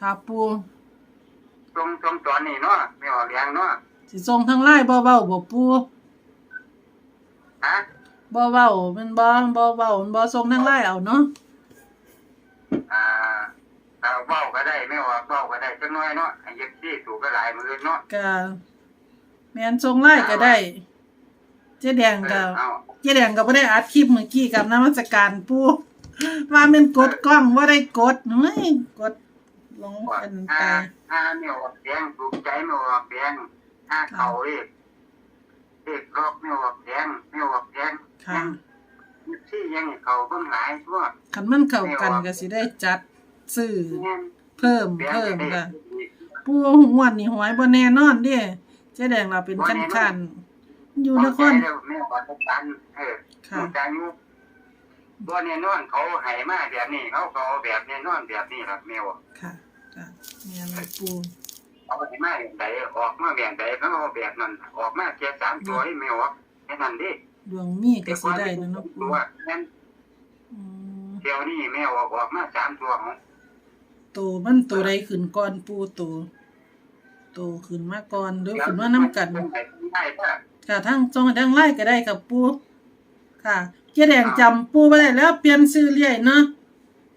ค่ะปูตรงตรงตอนนี้เนาะไม่ออกเลี้ยงเนาะสิส่งทางไลน์บ่เว้าบ่ปูฮะบ่เว้าเป็นบ่บ่เว้ามันบ่ส่งทางไลน์เอาเนาะอ่าเอาเบ้าก็ได้ไม่ออกเบ้าก็ได้จักหน้อยเนาะให้เย็บที่ถูกก็หลายมือเนาะก็แม่นส่งไลน์ก็ได้ เจ๊แดงเอก็อเอาเจ๊แดงก็บ่ได้อัดคลิปเมื่อกี้กับนมัสการปูว่าแม่นกดกล้องบ่ได้กดเฮ้ยกด ลงว่าเป็นถ้าไปถ้าไม่ออกเลี้ยงถูกใจไม่ออกเลี้ยงถ้าเขาเรียกเรียกรอบไม่ออกเลี้ยงไม่ออกเลี้ยงค่ะที่ยังเขาเพิ่งหลายทั่วคันมันเข้ากันก็สิได้จัดซื้อเนี่ยเพิ่มเลี้ยงเพิ่มได้ค่ะปูหวดนี่หวยบ่แน่นอนเด้เจ๊แดงเราเป็นขั้นๆอยู่นครไม่ออกกันเออค่ะผู้ใจยุตัวเนี่ยนอนเขาให้มาแบบนี้เขาก็เอาแบบเนี่ยนอนแบบนี้ล่ะแมวค่ะ ค่ะแม่นเลยปูเอาให้มาแบบใดออกมาแบบใดเขาเอาแบบนั้นออกมาแค่สามตัวให้แมวแค่นั้นดิดวงมีก็สิได้นะเนาะปูตัวนั้นอืมเที่ยวนี้แมวออกออกมาสามตัวของโตมันโตใดขึ้นก่อนปูโตโตขึ้นมาก่อนหรือขึ้นมานํกันได้ถ้าค่ะทั้งจงทั้งไล่ก็ได้กับปูค่ะเจ๊แดงจำปูบ่ได้แล้วเปลี่ยนชื่อเรื่อยเนาะ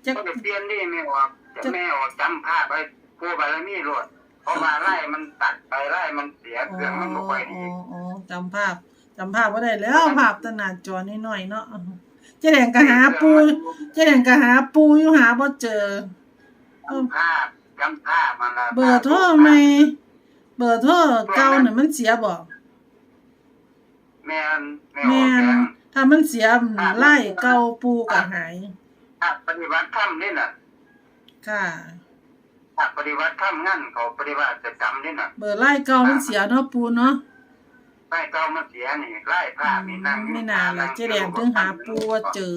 จักก็จะเปลี่ยนดิแมวออก จะแมวจำภาพไปผู้บารมีรวดเพราะว่าไล่มันตัดไปไล่มันเสียเครื่องมันบ่ค่อยอ๋ดีออ๋อจำภาพจำภาพบ่ได้แล้วภาพตหนาจอน้อยๆเนาะเจ๊แดงก็หาปูเจ๊แดงก็หาปูอยู่หาบ่เจอจำภาพจำภาพมันละเบอร์โทรไหมเบอร์โทรเก่าน่ะมันเสียบ่แม่นแม่อแม่อกนแดงถ้ามันเสียไล่เก่าปูก็หายถ้าปฏิบัติธรรมนี่น่ะ ค่ะถ้าปฏิบัติธรรมงั้นเขาปฏิบัติจะจำนี่น่ะเบอร์ไล่เก่ามันเสียเนาะปูเนาะไล่เก้ามาเสียนี่ไล่ผ้ามีนั่งอยู่ไม่นานละเจ๊แดงถึงหาปูว่าเจอ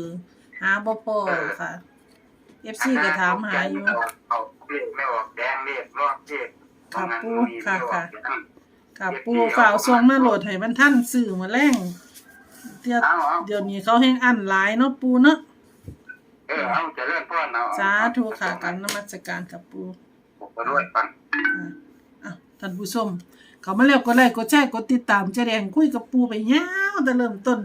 หาบ่พอค่ะ FC ก็ถามหาอยู่เอาเรียกไม่ออกแดงเรียกรอบเรียกครับเพราะงั้นปู่มีค่ะไม่ออกค่ะแดงค่ะปูฝ่าวส่งมาโหลดให้มันท่านซื้อมาแรงเดี๋ยวเอาเอาเดี๋ยวนี้เขาแห้งอันหลายเนาะปูเนาะ เออเอาจะเริ่มพ่อเอาสาธุค่ะกันนมัสการกับปูผมก็ด้วยฟัง ค่ะอะท่านผู้ชมเขามาแล้วก็ไลค์กดแชร์กดติดตามเจ๊แดงคุยกับปูไปยาวแต่เริ่มต้น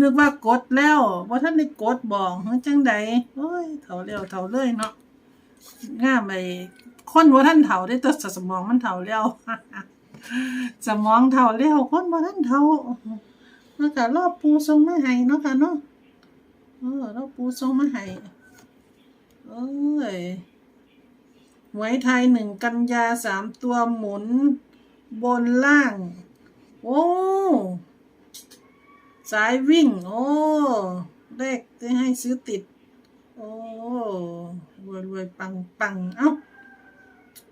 นึกว่ากดแล้วว่าท่านได้กดบอกเฮ้ยจังใดโอ้ยเฒ่าแล้วเฒ่าเลยเนาะงามไปคนว่าท่านเฒ่าได้แต่สมองมันเฒ่าแล้ว สมองเฒ่าแล้วคนว่าท่านเฒ่าเนาะค่ะรอบปูทรงมาให้เนาะค่ะเนาะ เออรอบปูทรงมาให้เอ้ยหวยไทยหนึ่งกันยาสามตัวหมุน บนล่าง โอ้ สายวิ่ง โอ้เลขที่ให้ซื้อติด โอ้รวยรวยปังปังเอ้า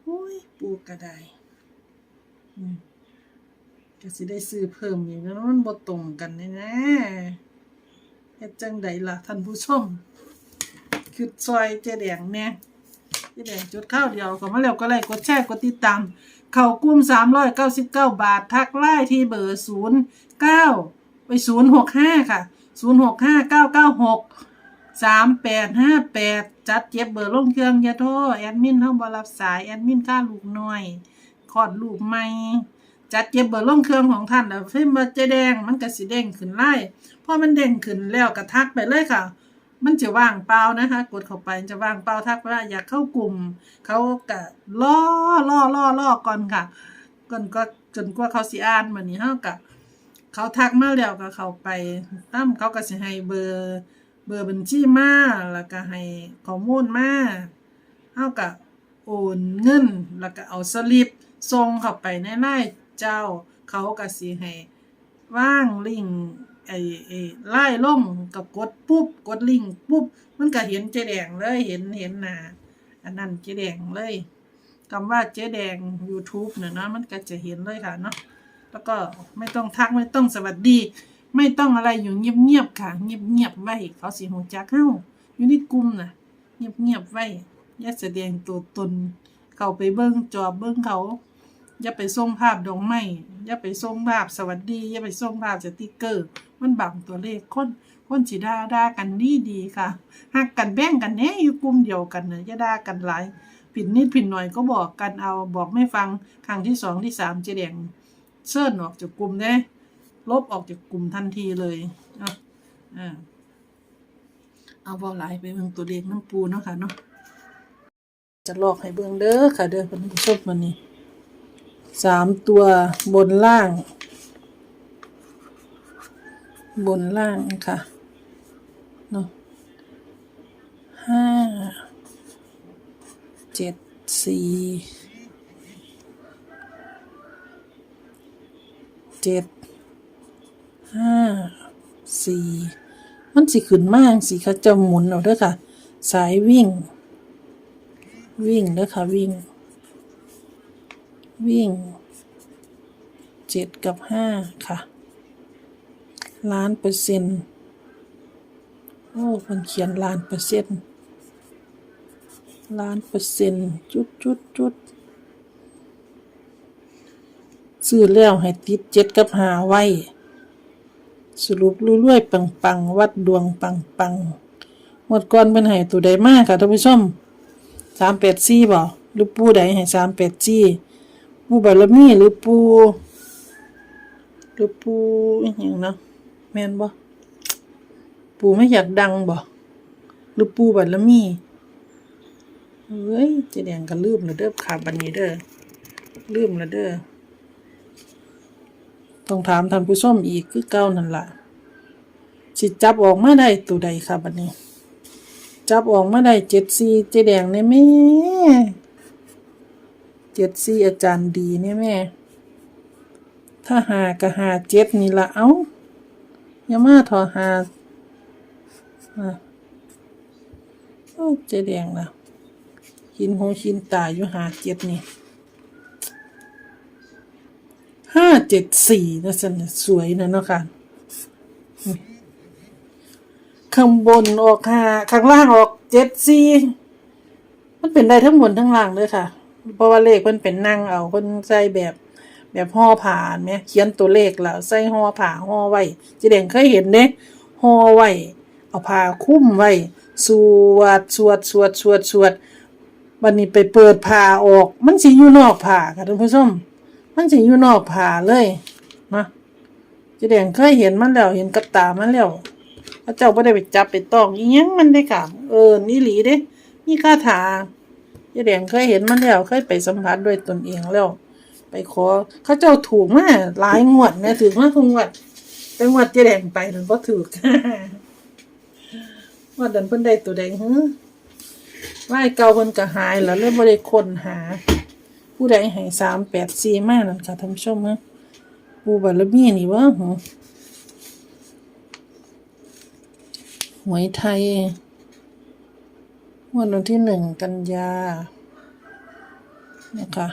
โอ้ย ปูกระไดก็สิได้ซื้อเพิ่มอีกแล้วมันบ่ตรงกันแน่นะ เฮ็ดจังใดล่ะท่านผู้ชมคือซอยเจแดงแน่เจแดงจุดข้าวเดียวก็มาแล้วก็ไลค์กดแชร์กดติดตาม เข้ากลุ่ม399บาท ทักไล่ที่เบอร์09ไป065ค่ะ065 996 3858จัดเจ็บเบอร์ลงเครื่องอยาโทรแอดมินเฮาบ่รับสาย แอดมินค่าลูกน้อยคลอดลูกใหม่ จัดเจ็บเบอร์ล่งเครื่องของท่านแล้วฟิล์มเจแดงมันก็สิเด้งขึ้นไล่พอมันเด้งขึ้นแล้วก็ทักไปเลยค่ะ มันจะว่างเปล่านะคะ กดเข้าไปจะว่างเปล่าทักว่าอยากเข้ากลุ่ม เขาก็ล่อล่อล่อล่อก่อนค่ะก่อนก็จนกว่าเขาสิอ่านมานี้เฮาก็เขาทักมาแล้วก็เข้าไปตั้มเขาก็สิให้เบอร์เบอร์บัญชีมาแล้วก็ให้ข้อมูลมาเฮาก็โอนเงินแล้วก็เอาสลิปส่งเข้าไปในไลน์ เจ้า เขาก็สิให้ว่างลิงไอ้ไอ้ไล่ลงก็กดปุ๊บกดลิงปุ๊บมันก็เห็นเจ๊แดงเลยเห็นเห็นหน้าอันนั้นเจ๊แดงเลยคำว่าเจ๊แดง YouTube เนี่ยนะมันก็จะเห็นเลยค่ะเนาะแล้วก็ไม่ต้องทักไม่ต้องสวัสดี ไม่ต้องอะไรอยู่เงียบๆค่ะ เงียบๆไว้เขาสิหูจักเฮาอยู่ในกลุ่มน่ะเงียบๆไว้อย่าแสดงตัวตน เขาไปเบิ่งจอบเบิ่งเขา อย่าไปส่งภาพดอกไม้อย่าไปส่งภาพสวัสดีอย่าไปส่งภาพสติกเกอร์ มันบังตัวเลขคนคนสิด่าด่ากันดีดีค่ะหักกันแบ่งกันแหน่อยู่กลุ่มเดียวกันน่ะอย่าด่ากันหลายผิดนิดผิดหน่อยก็บอกกันเอาบอกไม่ฟังครั้งที่สองที่สามเจแดงเชิญออกจากกลุ่มได้ลบออกจากกลุ่มทันทีเลยเนาะอ่าเอาบอหลายไปเบิ่งตัวเลขน้ำปูเนาะค่ะเนาะจะลอกให้เบิ่งเด้อค่ะเด้อเป็นผู้ชมมันนี่ สามตัวบนล่าง บนล่างค่ะเนาะห้าเจ็ดสี่เจ็ดห้าสี่มันสิขึ้นมากสิเขาจะหมุนเอาเด้อค่ะ สายวิ่ง วิ่งเด้อค่ะวิ่ง วิ่งเจ็ดกับห้าค่ะ ล้านเปอร์เซ็นต์โอ้มันเขียนล้านเปอร์เซ็นต์ล้านเปอร์เซ็นต์จุดจุดจุดซื้อแล้วให้ติดเจ็ดกับหาไว้ สรุปรวยๆปังปังๆวัดดวงปังปังๆหมดก่อนเป็นให้ตัวใดมากค่ะท่านผู้ชมสามแปดสี่บ่หรือปูใดให้สามแปดสี่ ปูบารมีหรือปูหรือปูอหย่างเนาะแมนบ่ปูไม่อยากดังบ่หรือปูบารมีเฮ้ยเจะแดงก็ลืมแล้วเด้อค่ะบัดนี้เด้อลืมแล้วเด้อต้องถามท่านผู้ชมอีกคือเก่านั่นล่ะสิจับออกมาได้ตัวใดค่ะบัดนี้ จับออกมาได้เจ็ดสี่เจแดงเนี่ยแม่ เจ็ดสี่อาจารย์ดีเนี่ยแม่ ถ้าหาก็หาเจ็ดนี่ละเอ้าอย่ามาทอหาอะโอ้เจแดงนะหินหูหินตายอยู่หาเจ็ดนี่ห้าเจ็ดสี่นะสันสวยนะเนาะค่ะข้างบนออกหาข้างล่างออกเจ็ดสี่มันเป็นได้ทั้งบนทั้งล่างเลยค่ะ เพราะว่าเลขมันเป็นนั่งเอาคนใส่แบบแบบห่อผ่านไหมเขียนตัวเลขแล้วใส่ห่อผ่าห่อไว้จีเด่งเคยเห็นเด้ห่อไว้เอาผ้าคุ้มไว้สวดสวดสวดสวดสวดวันนี้ไปเปิดผ้าออก มันสิอยู่นอกผ้าค่ะท่านผู้ชมมันสิอยู่นอกผ้าเลยนะจีเด่งเคยเห็นมันแล้วเห็นกับตามันแล้วพระเจ้าไม่ได้ไปจับไปต้องยังมันได้ค่ะ เออนี่หลีเด้มีคาถา เจีเด่งเคยเห็นมันแล้วเคยไปสัมผัสด้วยตนเองแล้ว ไปขอเขาเจ้าถูกมาหลายงวดเนี่ถือมาทุกงวดแต่งวดเจแดงไปมันก็ถูกงวดดันเพิ่นได้ตัวแดงฮึไหว้เก่าเพิ่นก็หายแล้วเลยบ่ได้คนหา ผู้ใดให้สามแปดสี่มานั่นค่ะท่านผู้ชมฮะปูบารมีนี่วะหึหวยไทย วดวันที่หนึ่งกันยา นะคะ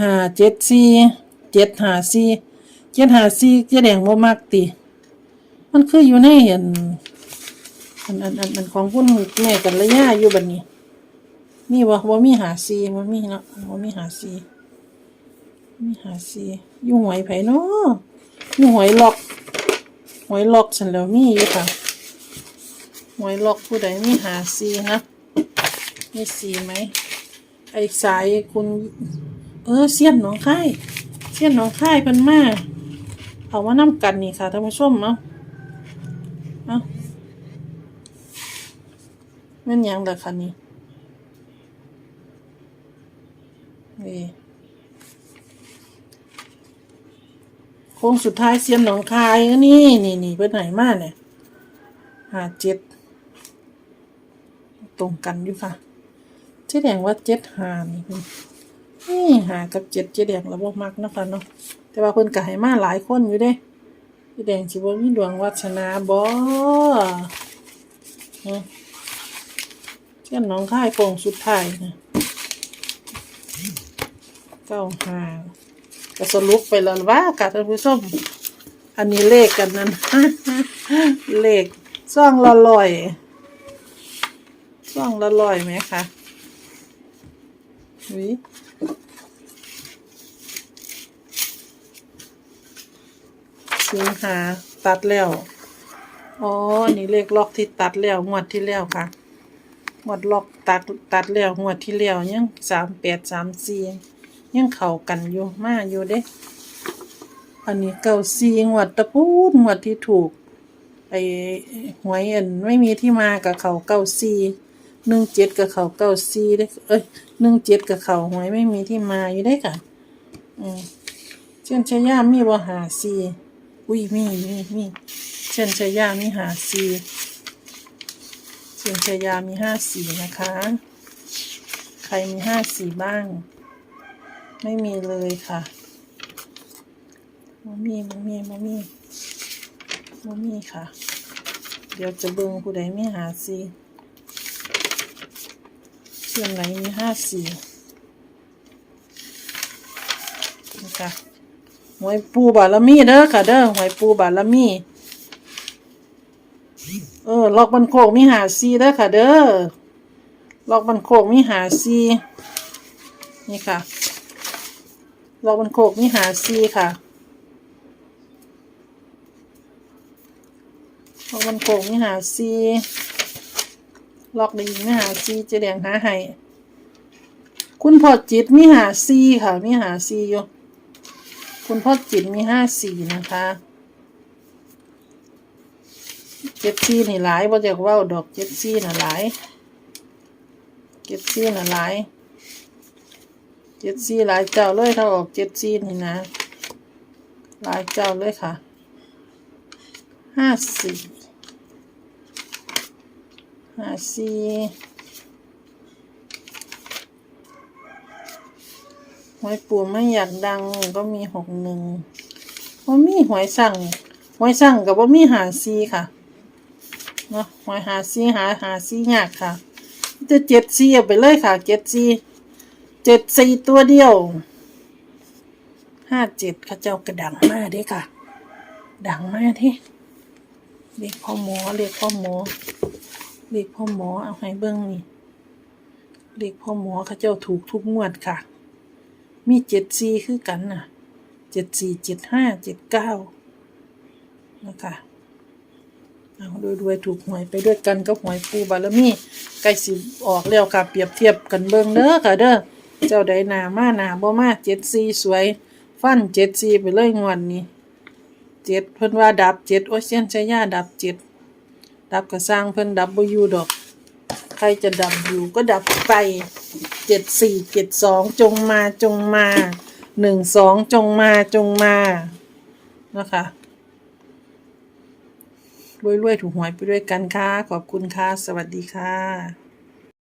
หาเจ็ดสี่เจ็ดหาสี่เจ็ดหาสี่เจ๊แดงบ่มักติมันคืออยู่ในเห็นอันอันอันอันของคุณแม่กันระยะอยู่แบัดนี้ มีบ่บ่มีหาซีบ่มีเนาะบ่มีหาซีมีหาซีอยู่หวยไผเนาะอยู่หวยล็อกหวยล็อกฉันแล้วมีอยู่ค่ะ วยล็อกผู้ใดมีหาซีนะมีซีไหมไอ้สายคุณ เออเสี้ยนหนองค่ายเสี้ยนหนองค่ายเพิ่นมากเอามาน้ำกันนี่ค่ะท่านผู้ชมเนาะเอาแม่นยังล่ะคะนี่นี่โค้งสุดท้ายเสี้ยนหนองคายก็นี่นี่นี่ไปไหนมาเนี่ยหาเจ็ด ตรงกันอยู่ค่ะเจ๊แดงว่าเจ็ดหานี่นนี่หากับเจ็ดเจ๊แดงระบบมักนะคะเนาะแต่ว่าเพิ่นก็ให้มาหลายคนอยู่เด้เจ๊แดงสิบ่มีดวงวัฒนาบ่ฮะเช่นน้องค่ายโป่งสุดท้ายนะเก้าหาก็สรุปไปแล้วว่าค่ะท่านผู้ชมอันนี้เลขกันนั้นเลขซ่องละร้อย ซ่องละร้อยไหมคะวิสิงหาตัดแล้ว อ๋อ นี่เลขล็อกที่ตัดแล้ว งวดที่แล้วค่ะหมดล็อกตัดตัดแล้ว งวดที่แล้วยังสามแปดสามสี่ยังเข้ากันอยู่มาอยู่เด้ อันนี้เก้าสี่งวดตะปูดงวดที่ถูกไอ้หวยอันไม่มีที่มากับเขาเก้าสี่ หนึ่งเจ็ดกับเขาเก้าสี่ได้เอ้ยหนึ่งเจ็ดกับเขาหวยไม่มีที่มาอยู่ได้ค่ะอืมเช่นชายามีบ่หาสี่อุ้ยมีมีมีเช่นชายามีหาสี่เช่นชายามีห้าสีนะคะ ใครมีห้าสีบ้าง ไม่มีเลยค่ะบ่มีบ่มีบ่มีบ่มีค่ะ เดี๋ยวจะเบิ่งผู้ใดไมีหาสี่ เช่นไหนมีห้าสี่นะคะหวยปูบารมีเด้อค่ะเด้อหวยปูบารมี เออล็อกบันโคกมีหาซีเด้อค่ะเด้อล็อกบันโคกมีหาซีนี่ค่ะล็อกบันโคกมีหาซีค่ะล็อกบันโคกมีหาซี ล็อกได้ยิงมีหาซีเจะแดงหาให้คุณพ่อจิตมีหาซีค่ะ มีหาซีอยู่คุณพ่อจิตมีห้าสี่นะคะเจ็ดซี่นี่หลายบ่จากว่าดอกเจ็ดซี่น่ะหลายเจ็ดซี่น่ะหลายเจ็ดซี่หลายเจ้าเลยถ้าออกเจ็ดซี่นี่นะ หลายเจ้าเลยค่ะห้าสี่ หาสี่หวยปูไม่อยากดังก็มีหกหนึ่งว่ามีหวยสั่งหวยสั่งกับว่ามีหาซีค่ะเนาะหวยหาซีหาหาซียากค่ะ จะเจ็ดซีเอาไปเลยค่ะเจ็ดซีเจ็ดซีตัวเดียวห้าเจ็ดข้าเจ้ากระดังมากเด้ค่ะ ดังมากที่เรียกพ่อหมอเรียกพ่อหมอ เรียกพ่อหมอเอาให้เบิ้งนี่เรียกพ่อหมอเขาเจ้าถูกทุกงวดค่ะ มีเจ็ดสี่คือกันน่ะเจ็ดสี่เจ็ดห้าเจ็ดเก้านะคะเอาโดยรวยถูกหวยไปด้วยกันกับหวยปูบารมีใกล้สิออกแล้วค่ะ เปรียบเทียบกันเบิ่งเด้อค่ะเด้อเจ้าใดหนามาหนาบ่มาเจ็ดสี่สวย ฟันเจ็ดสี่ไปเลยงวดนี้เจ็ดเพิ่นว่าดับเจ็ดโอ้ยเส้นช้ยาดับเจ็ด ดับก็สร้างเพิ่นดับอยู่ดอก ใครจะดับอยู่ก็ดับไปเจ็ดสี่เจ็ดสองจงมาจงมาหนึ่งสองจงมาจงมานะคะรวยๆถูกหวยไปด้วยกันค่ะ ขอบคุณค่ะ สวัสดีค่ะ